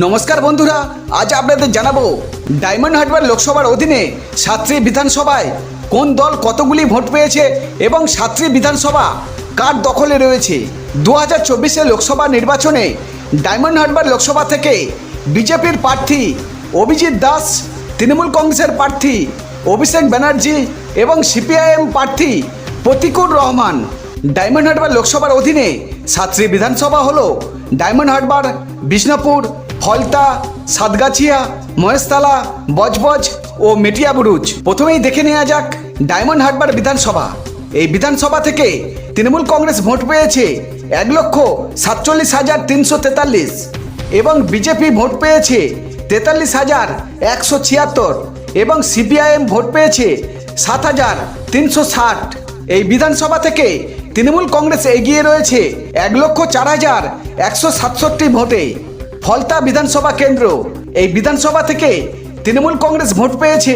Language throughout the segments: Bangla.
নমস্কার বন্ধুরা, আজ আপনাদের জানাব, ডায়মন্ড হারবার লোকসভার অধীনে সাতটি বিধানসভায় কোন দল কতগুলি ভোট পেয়েছে এবং সাতটি বিধানসভা কার দখলে রয়েছে? দু হাজার চব্বিশে লোকসভা নির্বাচনে ডায়মন্ড হারবার লোকসভা থেকে বিজেপির প্রার্থী অভিজিৎ দাস, তৃণমূল কংগ্রেসের প্রার্থী অভিষেক ব্যানার্জি এবং সিপিআইএম প্রার্থী প্রতিকুর রহমান। ডায়মন্ড হারবার লোকসভার অধীনে সাতটি বিধানসভা হলো ডায়মন্ড হারবার, বিষ্ণুপুর ফলতা, সাতগাছিয়া, মহেশতলা, বজবজ ও মেটিয়াবুরুজ প্রথমেই দেখে নেওয়া যাক ডায়মন্ড হারবার বিধানসভা। এই বিধানসভা থেকে তৃণমূল কংগ্রেস ভোট পেয়েছে এক লক্ষ সাতচল্লিশ হাজার তিনশো তেতাল্লিশ এবং বিজেপি ভোট পেয়েছে তেতাল্লিশ হাজার একশো ছিয়াত্তর এবং সিপিআইএম ভোট পেয়েছে সাত হাজার তিনশো ষাট। এই বিধানসভা থেকে তৃণমূল কংগ্রেস এগিয়ে রয়েছে এক লক্ষ চার হাজার একশো সাতষট্টি ভোটে। ফলতা বিধানসভা কেন্দ্র। এই বিধানসভা থেকে তৃণমূল কংগ্রেস ভোট পেয়েছে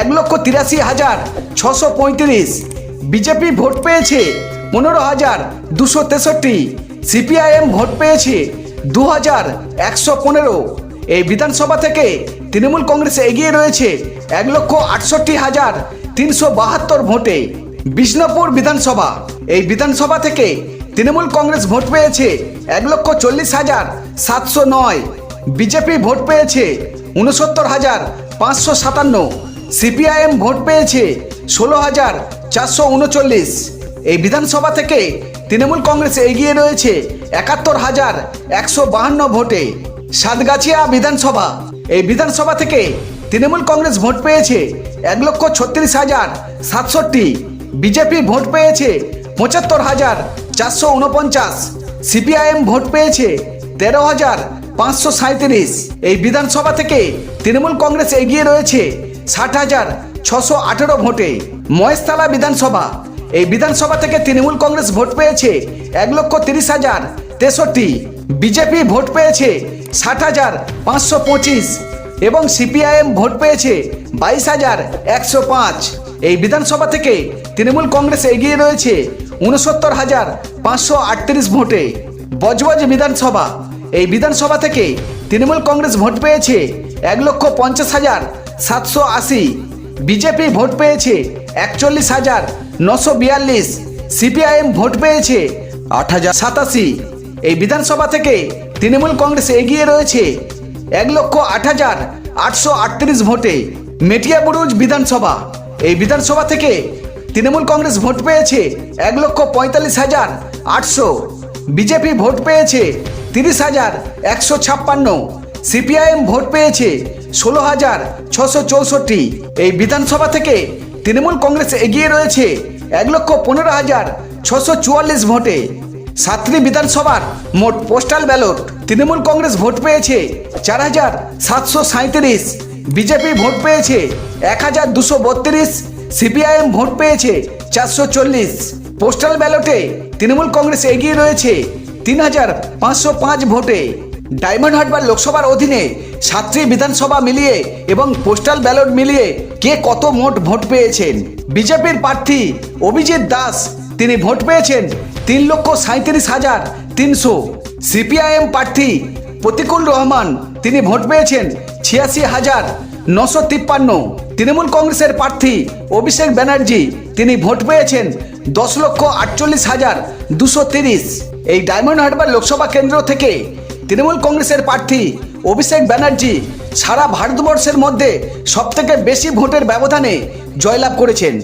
এক লক্ষ তিরাশি হাজার ছশো পঁয়ত্রিশ। বিজেপি ভোট পেয়েছে পনেরো হাজার দুশো তেষট্টি। সিপিআইএম ভোট পেয়েছে দু হাজার একশো পনেরো। এই বিধানসভা থেকে তৃণমূল কংগ্রেস এগিয়ে রয়েছে এক লক্ষ আটষট্টি হাজার তিনশো বাহাত্তর ভোটে। বিষ্ণুপুর বিধানসভা। এই বিধানসভা থেকে তৃণমূল কংগ্রেস ভোট পেয়েছে এক লক্ষ চল্লিশ হাজার সাতশো নয়। বিজেপি ভোট পেয়েছে উনসত্তর হাজার পাঁচশো সাতান্ন। সিপিআইএম ভোট পেয়েছে ষোলো হাজার চারশো উনচল্লিশ। এই বিধানসভা থেকে তৃণমূল কংগ্রেস এগিয়ে রয়েছে একাত্তর হাজার একশো বাহান্ন ভোটে। সাতগাছিয়া বিধানসভা। এই বিধানসভা থেকে তৃণমূল কংগ্রেস ভোট পেয়েছে এক লক্ষ ছত্রিশ হাজার সাতষট্টি। বিজেপি ভোট পেয়েছে পঁচাত্তর হাজার চারশো উনপঞ্চাশ। সিপিআইএম ভোট পেয়েছে তেরো হাজার পাঁচশো সাঁত্রিশ এই বিধানসভা থেকে তৃণমূল কংগ্রেস এগিয়ে রয়েছে ষাট হাজার ছশো আঠেরো ভোটে। মহেশতলা বিধানসভা। এই বিধানসভা থেকে তৃণমূল কংগ্রেস ভোট পেয়েছে এক লক্ষ তিরিশ হাজার তেষট্টি। বিজেপি ভোট পেয়েছে ষাট হাজার পাঁচশো পঁচিশ। এবং সিপিআইএম ভোট পেয়েছে বাইশ হাজার একশো পাঁচ। এই বিধানসভা থেকে তৃণমূল কংগ্রেস এগিয়ে রয়েছে উনসত্তর হাজার পাঁচশো আটত্রিশ ভোটে। বজবজ বিধানসভা। এই বিধানসভা থেকে তৃণমূল কংগ্রেস ভোট পেয়েছে এক লক্ষ পঞ্চাশ হাজার সাতশো আশি। বিজেপি ভোট পেয়েছে একচল্লিশ হাজার নশো বিয়াল্লিশ। সিপিআইএম ভোট পেয়েছে আট হাজার সাতাশি। এই বিধানসভা থেকে তৃণমূল কংগ্রেস এগিয়ে রয়েছে এক লক্ষ আট হাজার আটশো আটত্রিশ ভোটে মেটিয়াবুরুজ বিধানসভা। এই বিধানসভা থেকে তৃণমূল কংগ্রেস ভোট পেয়েছে এক লক্ষ পঁয়তাল্লিশ হাজার আটশো। বিজেপি ভোট পেয়েছে তিরিশ হাজার একশো ছাপ্পান্ন। সিপিআইএম ভোট পেয়েছে ষোলো হাজার ছশো চৌষট্টি। এই বিধানসভা থেকে তৃণমূল কংগ্রেস এগিয়ে রয়েছে এক লক্ষ পনেরো হাজার ছশো চুয়াল্লিশ ভোটে। সাতটি বিধানসভার মোট postal ballot Trinamool Congress vote পেয়েছে চার হাজার সাতশো সাঁত্রিশ বিজেপি ভোট পেয়েছে এক হাজার দুশো বত্রিশ। সিপিআইএম ভোট পেয়েছে চারশো চল্লিশ। পোস্টাল ব্যালটে তৃণমূল কংগ্রেস এগিয়ে রয়েছে তিন হাজার পাঁচশো পাঁচ ভোটে ডায়মন্ড হারবার লোকসভার অধীনে সাতটি বিধানসভা মিলিয়ে এবং পোস্টাল ব্যালট মিলিয়ে কে কত মোট ভোট পেয়েছেন? বিজেপির প্রার্থী অভিজিৎ দাস, তিনি ভোট পেয়েছেন তিন লক্ষ সাঁত্রিশ হাজার তিনশো। সিপিআইএম প্রার্থী প্রতিকুল রহমান, তিনি ভোট পেয়েছেন ছিয়াশি হাজার নশো তিপ্পান্ন। তৃণমূল কংগ্রেসের প্রার্থী অভিষেক ব্যানার্জি, তিনি ভোট পেয়েছেন দশ লক্ষ আটচল্লিশ হাজার দুশো তিরিশ। এই ডায়মন্ড হারবার লোকসভা কেন্দ্র থেকে তৃণমূল কংগ্রেসের প্রার্থী অভিষেক ব্যানার্জি সারা ভারতবর্ষের মধ্যে সবথেকে বেশি ভোটের ব্যবধানে জয়লাভ করেছেন।